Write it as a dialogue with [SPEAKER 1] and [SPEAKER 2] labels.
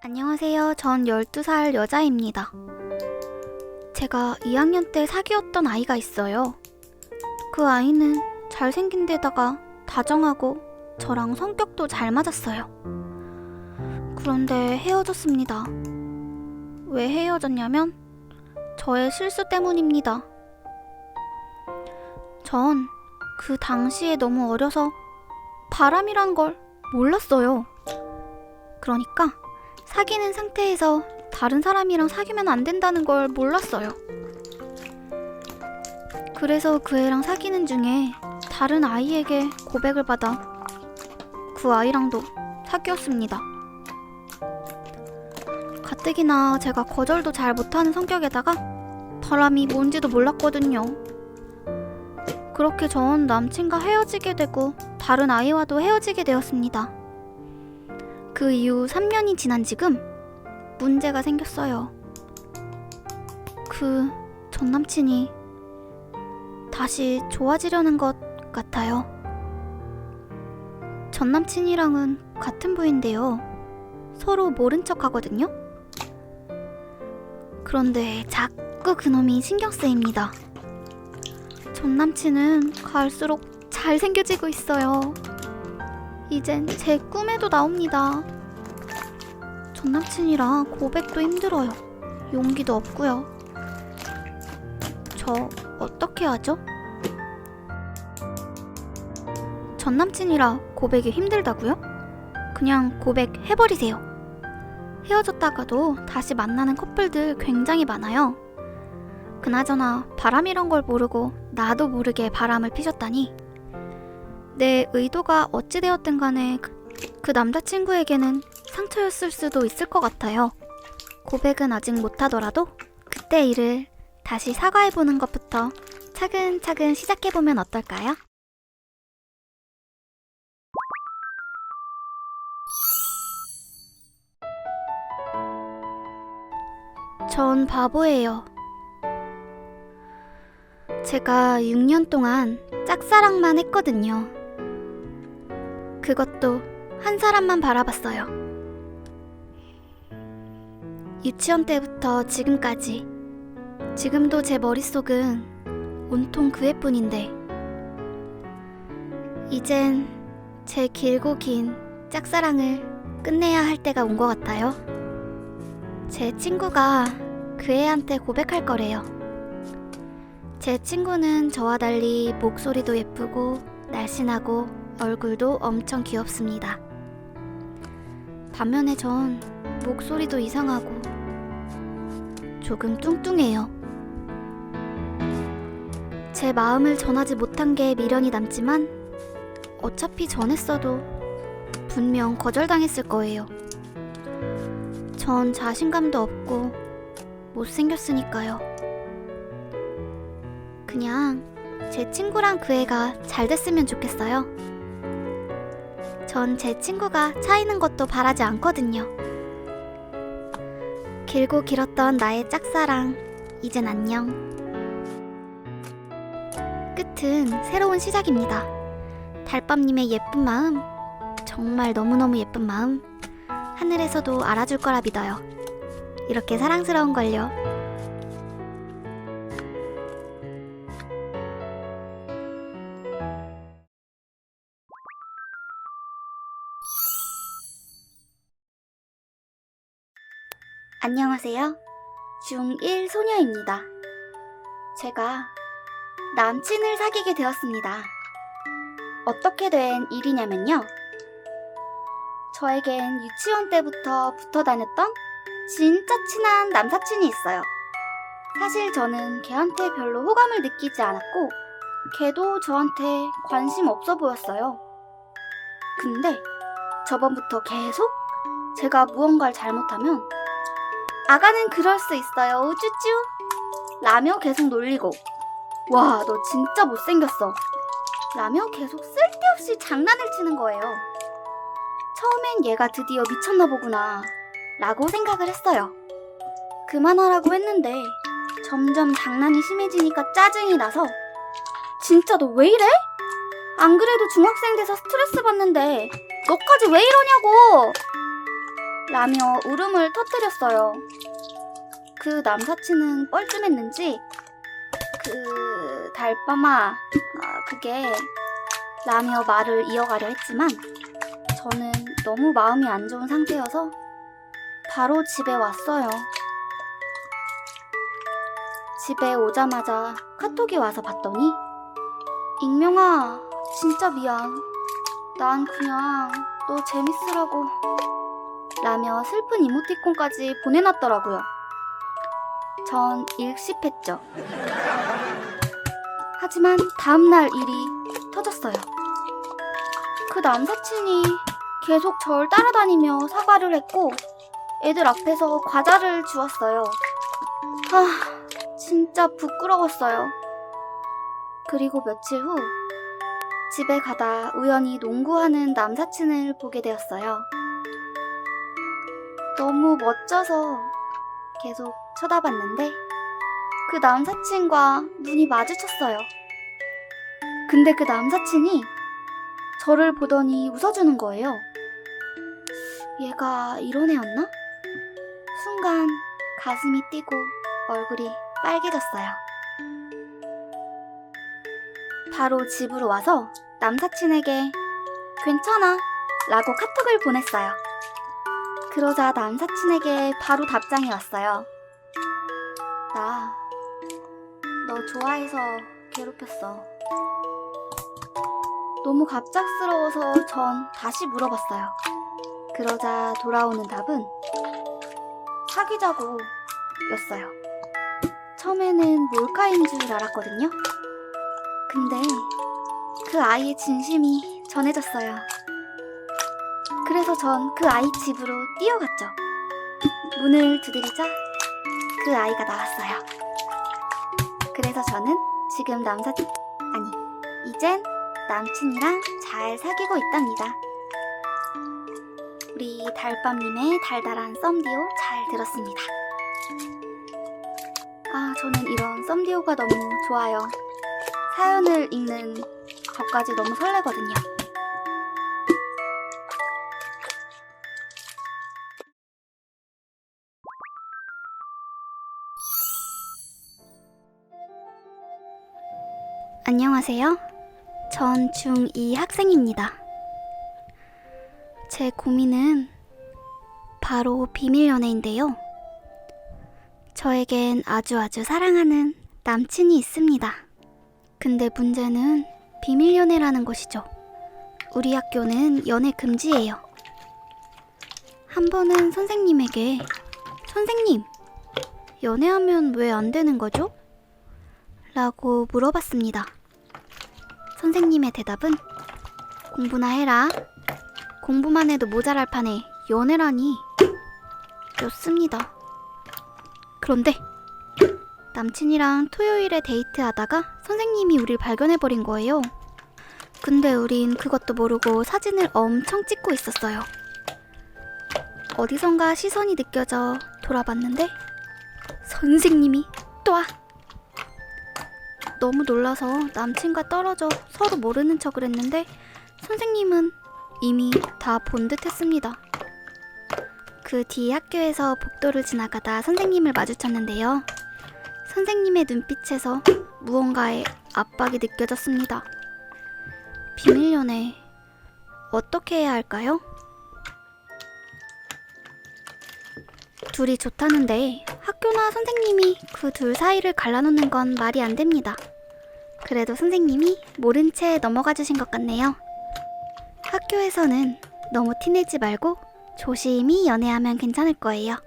[SPEAKER 1] 안녕하세요. 전 12살 여자입니다. 제가 2학년 때 사귀었던 아이가 있어요. 그 아이는 잘생긴 데다가 다정하고 저랑 성격도 잘 맞았어요. 그런데 헤어졌습니다. 왜 헤어졌냐면 저의 실수 때문입니다. 전 그 당시에 너무 어려서 바람이란 걸 몰랐어요. 그러니까 사귀는 상태에서 다른 사람이랑 사귀면 안 된다는 걸 몰랐어요. 그래서 그 애랑 사귀는 중에 다른 아이에게 고백을 받아 그 아이랑도 사귀었습니다. 가뜩이나 제가 거절도 잘 못하는 성격에다가 바람이 뭔지도 몰랐거든요. 그렇게 전 남친과 헤어지게 되고 다른 아이와도 헤어지게 되었습니다. 그 이후 3년이 지난 지금 문제가 생겼어요. 그 전 남친이 다시 좋아지려는 것 같아요. 전 남친이랑은 같은 부인데요. 서로 모른 척 하거든요. 그런데 자꾸 그놈이 신경 쓰입니다. 전 남친은 갈수록 잘생겨지고 있어요. 이젠 제 꿈에도 나옵니다. 전 남친이라 고백도 힘들어요. 용기도 없고요. 저 어떻게 하죠? 전 남친이라 고백이 힘들다고요? 그냥 고백해버리세요. 헤어졌다가도 다시 만나는 커플들 굉장히 많아요. 그나저나 바람이란 걸 모르고 나도 모르게 바람을 피셨다니 내 의도가 어찌되었든 간에 그, 그 남자친구에게는 상처였을 수도 있을 것 같아요. 고백은 아직 못하더라도 그때 일을 다시 사과해보는 것부터 차근차근 시작해보면 어떨까요? 전 바보예요. 제가 6년 동안 짝사랑만 했거든요. 그것도 한 사람만 바라봤어요. 유치원 때부터 지금까지. 지금도 제 머릿속은 온통 그 애뿐인데. 이젠 제 길고 긴 짝사랑을 끝내야 할 때가 온 것 같아요. 제 친구가 그 애한테 고백할 거래요. 제 친구는 저와 달리 목소리도 예쁘고 날씬하고 얼굴도 엄청 귀엽습니다. 반면에 전 목소리도 이상하고 조금 뚱뚱해요. 제 마음을 전하지 못한 게 미련이 남지만 어차피 전했어도 분명 거절당했을 거예요. 전 자신감도 없고 못생겼으니까요. 그냥 제 친구랑 그 애가 잘 됐으면 좋겠어요. 전 제 친구가 차이는 것도 바라지 않거든요. 길고 길었던 나의 짝사랑, 이젠 안녕. 끝은 새로운 시작입니다. 달밤님의 예쁜 마음, 정말 너무너무 예쁜 마음, 하늘에서도 알아줄 거라 믿어요. 이렇게 사랑스러운 걸요. 안녕하세요. 중1 소녀입니다. 제가 남친을 사귀게 되었습니다. 어떻게 된 일이냐면요. 저에겐 유치원 때부터 붙어 다녔던 진짜 친한 남사친이 있어요. 사실 저는 걔한테 별로 호감을 느끼지 않았고, 걔도 저한테 관심 없어 보였어요. 근데 저번부터 계속 제가 무언가를 잘못하면 아가는 그럴 수 있어요. 우쭈쭈. 라며 계속 놀리고. 와, 너 진짜 못생겼어. 라며 계속 쓸데없이 장난을 치는 거예요. 처음엔 얘가 드디어 미쳤나 보구나. 라고 생각을 했어요. 그만하라고 했는데 점점 장난이 심해지니까 짜증이 나서 진짜 너 왜 이래? 안 그래도 중학생 돼서 스트레스 받는데 너까지 왜 이러냐고! 라며 울음을 터뜨렸어요. 그 남사친은 뻘쭘했는지 그 달밤아 아, 그게 라며 말을 이어가려 했지만 저는 너무 마음이 안 좋은 상태여서 바로 집에 왔어요. 집에 오자마자 카톡이 와서 봤더니 익명아 진짜 미안 난 그냥 너 재밌으라고 라며 슬픈 이모티콘까지 보내놨더라고요. 전 일십했죠. 하지만 다음날 일이 터졌어요. 그 남사친이 계속 절 따라다니며 사과를 했고 애들 앞에서 과자를 주었어요. 아, 진짜 부끄러웠어요. 그리고 며칠 후 집에 가다 우연히 농구하는 남사친을 보게 되었어요. 너무 멋져서 계속 쳐다봤는데 그 남사친과 눈이 마주쳤어요. 근데 그 남사친이 저를 보더니 웃어주는 거예요. 얘가 이런 애였나? 순간 가슴이 뛰고 얼굴이 빨개졌어요. 바로 집으로 와서 남사친에게 괜찮아 라고 카톡을 보냈어요. 그러자 남사친에게 바로 답장이 왔어요. 나, 너 좋아해서 괴롭혔어. 너무 갑작스러워서 전 다시 물어봤어요. 그러자 돌아오는 답은 사귀자고 였어요. 처음에는 몰카인 줄 알았거든요. 근데 그 아이의 진심이 전해졌어요. 그래서 전 그 아이 집으로 뛰어갔죠. 문을 두드리자 그 아이가 나왔어요. 그래서 저는 지금 남사친, 아니, 이젠 남친이랑 잘 사귀고 있답니다. 우리 달밤님의 달달한 썸디오 잘 들었습니다. 아, 저는 이런 썸디오가 너무 좋아요. 사연을 읽는 저까지 너무 설레거든요. 안녕하세요. 전 중2 학생입니다. 제 고민은 바로 비밀 연애인데요. 저에겐 아주 아주 사랑하는 남친이 있습니다. 근데 문제는 비밀 연애라는 것이죠. 우리 학교는 연애 금지예요. 한 번은 선생님에게 선생님, 연애하면 왜 안 되는 거죠? 라고 물어봤습니다. 선생님의 대답은 공부나 해라. 공부만 해도 모자랄 판에 연애라니. 였습니다. 그런데 남친이랑 토요일에 데이트하다가 선생님이 우릴 발견해버린 거예요. 근데 우린 그것도 모르고 사진을 엄청 찍고 있었어요. 어디선가 시선이 느껴져 돌아봤는데 선생님이 또아 너무 놀라서 남친과 떨어져 서로 모르는 척을 했는데 선생님은 이미 다 본 듯 했습니다. 그 뒤 학교에서 복도를 지나가다 선생님을 마주쳤는데요. 선생님의 눈빛에서 무언가의 압박이 느껴졌습니다. 비밀 연애 어떻게 해야 할까요? 둘이 좋다는데 학교나 선생님이 그 둘 사이를 갈라놓는 건 말이 안 됩니다. 그래도 선생님이 모른 채 넘어가 주신 것 같네요. 학교에서는 너무 티내지 말고 조심히 연애하면 괜찮을 거예요.